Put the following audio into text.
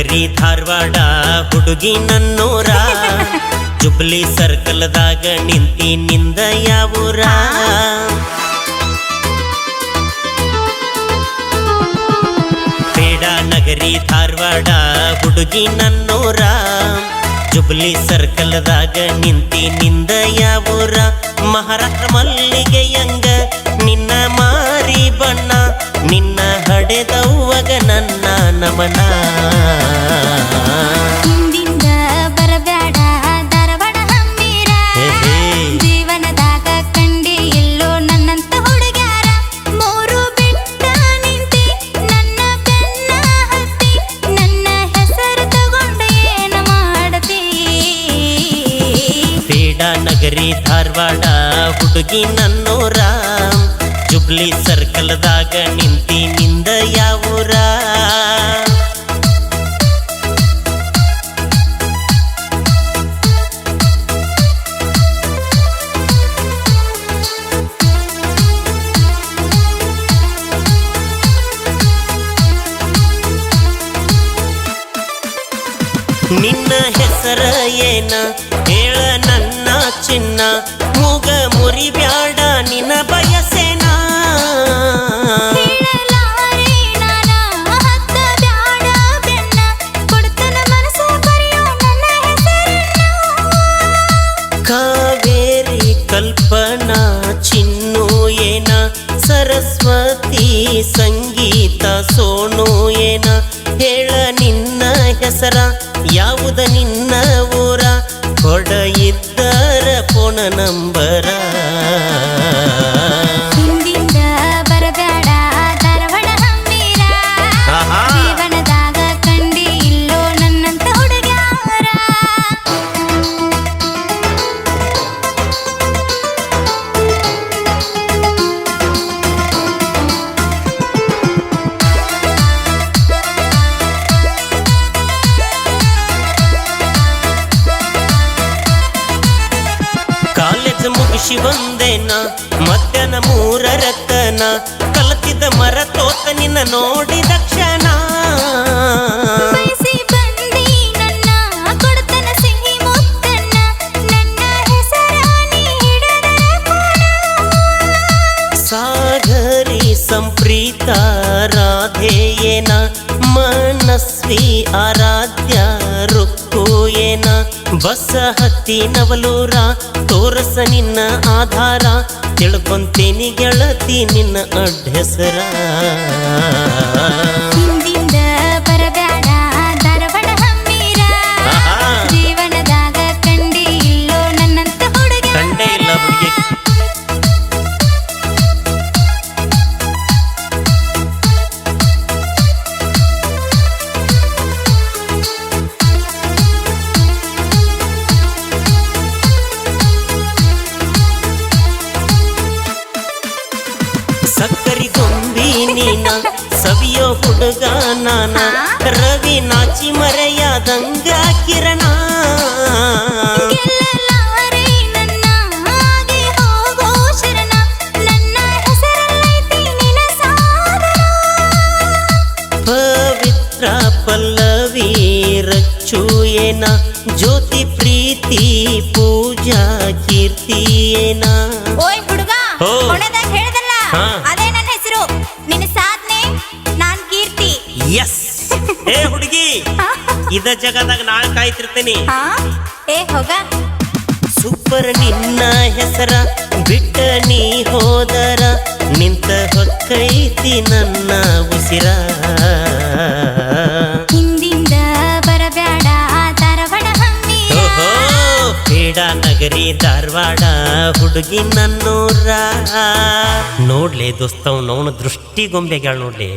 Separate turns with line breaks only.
ನಗರಿ ಧಾರವಾಡ ಹುಡುಗಿ ನನ್ನೂರ ಜುಬ್ಲಿ ಸರ್ಕಲ್ದಾಗ ನಿಂತಿ ನಿಂದ ಯಾವೂರ. ಬೇಡ ನಗರಿ ಧಾರವಾಡ ಹುಡುಗಿ ನನ್ನೂರ ಜುಬ್ಲಿ ಸರ್ಕಲ್ದಾಗ ನಿಂತಿ ನಿಂದ ಯಾವೂರ. ಮಹಾರಾಷ್ಟ್ರ ಮಲ್ಲಿಗೆಯಂಗ ಹಡೆದವ್ವಗ ನನ್ನ ನಮನ.
ಧಾರವಾಡ ಹಮ್ಮೀರ. ಜೀವನದಾಗ ಕಂಡಿ ಎಲ್ಲೋ ನನ್ನಂತ ಹುಡುಗ್ಯಾರ. ಮೂರು ಬಿಟ್ಟ ನಿಂತಿ ನನ್ನ ಬೆನ್ನ ಹತ್ತಿ ನನ್ನ ಹೆಸರು ತಗೊಂಡು ಏನ ಮಾಡತಿ?
ಬೇಡ ನಗರಿ ಧಾರವಾಡ ಹುಡುಗಿ ನನ್ನೂರ. ಜುಬ್ಲಿ ಸರ್ಕಲ್ದಾಗ ನಿಂತಿ ನಿಂದ ಯಾವೂರ ನಿನ್ನ ಹೆಸರ ಏನ ಏನ? ಸರಸ್ವತಿ ಸಂಗೀತ ಸೋನು ಏನ? ಹೇಳ ನಿನ್ನ ಹೆಸರ, ಯಾವುದು ನಿನ್ನ ಊರ? ಕೊಡ ಇದ್ದರ ಫೋನ ನಂಬರ. ಕಾಲೇಜ್ ಮಧ್ಯಾಹ್ನ ಮೂರ ರತನ ಕಲತಿದ ಮರ ತೋತ ನಿನ್ನ ನೋಡಿದ ಕ್ಷಣ ಸಾಗರಿ ಸಂಪ್ರೀತ ರಾಧೆಯೇನ ಮನಸ್ವಿ ಆರಾಧ್ಯ ಬಸ ಹತ್ತಿ ನವಲೂರ ತೋರಸ ನಿನ್ನ ಆಧಾರ. ತಿಳ್ಕೊಂತೀನಿ ಗೆಳತಿ ನಿನ್ನ ಅಡ್ಡೆಸರ ಸಕ್ಕರಿ ಗೊಂಬಿ ನೀನ ಸವಿಯೋ ಹುಡುಗ ನಾನ. ರವಿ ನಾಚಿ ಮರೆಯಾದಂಗ ಕಿರಣ. ಪವಿತ್ರ ಪಲ್ಲವಿ ರಚ್ಚು ಏನ ಜ್ಯೋತಿ ಪ್ರೀತಿ ಪೂಜಾ ಕೀರ್ತಿ ಏನ
ಓಯ್ ಹುಡುಗ
ಇದ ಜಗದಾಗ ನಾಳೆ ಕಾಯ್ತಿರ್ತೀನಿ.
ಹಾ? ಏ ಹೋಗ.
ಸೂಪರ್ ನಿನ್ನ ಹೆಸರ ಬಿಟ್ಟ ನೀ ಹೋದರ ನಿಂತ ಹೊಕ್ಕೈತಿ ನನ್ನ ಉಸಿರ.
ಹಿಂದಿಂದ ಬರಬೇಡ ಧಾರವಾಡ ಹಮ್ಮೀರ
ಓಹೋ ಬೇಡ ನಗರಿ ಧಾರವಾಡ ಹುಡುಗಿ ನನ್ನೂರ. ನೋಡ್ಲೆ ದೋಸ್ತವ್ ನೋಣ ದೃಷ್ಟಿ ಗೊಂಬೆಗಳು ನೋಡ್ಲಿ.